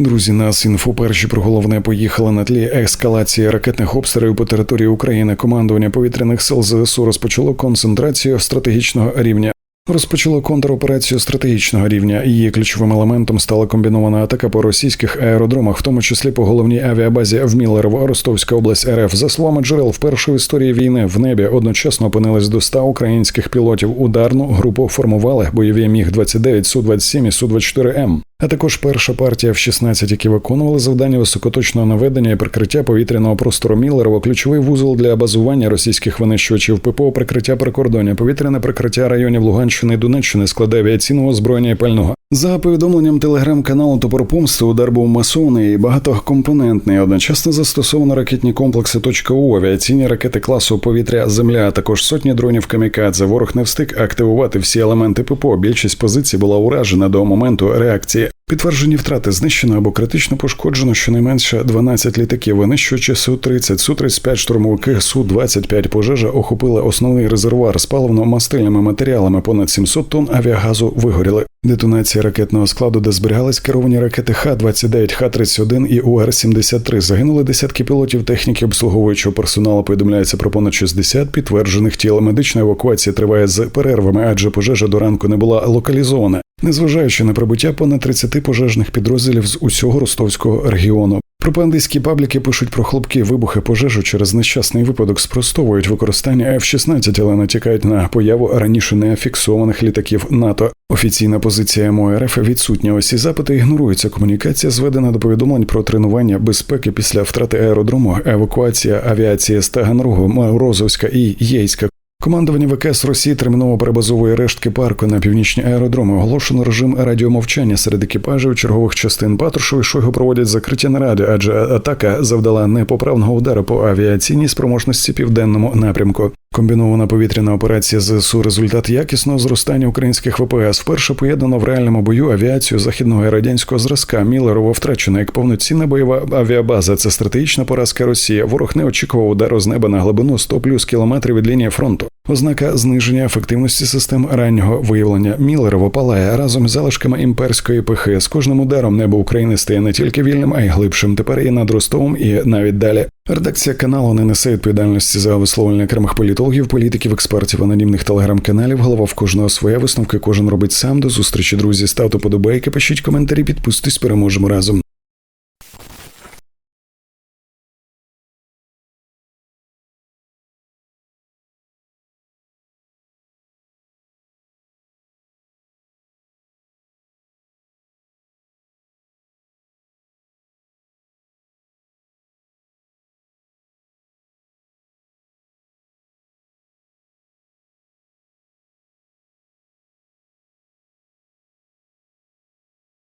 Друзі, нас інфо перші про головне поїхали на тлі ескалації ракетних обстрілів по території України. Командування повітряних сил ЗСУ розпочало концентрацію стратегічного рівня. Розпочало контроперацію стратегічного рівня. Її ключовим елементом стала комбінована атака по російських аеродромах, в тому числі по головній авіабазі в Міллерово, Ростовська область РФ. За словами джерел, вперше в історії війни в небі одночасно опинились до 100 українських пілотів. Ударну групу формували бойові міг 29 су 27 і су 24 м а також перша партія F-16, які виконували завдання високоточного наведення і прикриття повітряного простору Міллерово, ключовий вузол для базування російських винищувачів ППО, прикриття прикордоння, повітряне прикриття районів Луганщини і Донеччини, складе авіаційного озброєння і пального. За повідомленням телеграм-каналу Топор Помсти, удар був масовний і багатокомпонентний. Одночасно застосовано ракетні комплекси .У, авіаційні ракети класу повітря Земля, а також сотні дронів камікадзе. Ворог не встиг активувати всі елементи ППО. Більшість позицій була уражена до моменту реакції. Підтверджені втрати знищено або критично пошкоджено щонайменше 12 літаків, винищуючи Су-30, Су-35 штурмовики, Су-25 пожежа охопила основний резервуар з паливно-мастильними матеріалами. Понад 700 тонн авіагазу вигоріли. Детонація ракетного складу, де зберігались керовані ракети Х-29, Х-31 і УР-73. Загинули десятки пілотів техніки обслуговуючого персоналу. Повідомляється про понад 60 підтверджених тіл. Медична евакуація триває з перервами, адже пожежа до ранку не була локалізована. Незважаючи на прибуття понад 30 пожежних підрозділів з усього ростовського регіону. Пропагандистські пабліки пишуть про хлопки вибухи пожежу через нещасний випадок, спростовують використання F-16, але натякають на появу раніше не фіксованих літаків НАТО. Офіційна позиція МОРФ відсутня. Усі запити ігноруються. Комунікація зведена до повідомлень про тренування безпеки після втрати аеродрому, евакуація авіації з Таганрогу, Морозовська і Єйська. Командування ВКС Росії терміново перебазовує рештки парку на північні аеродроми. Оголошено режим радіомовчання серед екіпажів чергових частин Патрушев і Шойгу проводять закриття наради, адже атака завдала непоправного удару по авіаційній спроможності південному напрямку. Комбінована повітряна операція ЗСУ – результат якісного зростання українських ВПС. Вперше поєднано в реальному бою авіацію західного і радянського зразка. Міллерово втрачена як повноцінна бойова авіабаза. Це стратегічна поразка Росії. Ворог не очікував удару з неба на глибину 100 плюс кілометрів від лінії фронту. Ознака зниження ефективності систем раннього виявлення Міллерово палає разом з залишками імперської пихи. З кожним ударом небо України стає не тільки вільним, а й глибшим. Тепер і над Ростовом, і навіть далі. Редакція каналу не несе відповідальності за висловлення окремих політологів, політиків, експертів, анонімних телеграм-каналів. Голова в кожного своє висновки. Кожен робить сам. До зустрічі, друзі. Ставте подобайки, пишіть коментарі, підписуйтесь, переможемо разом.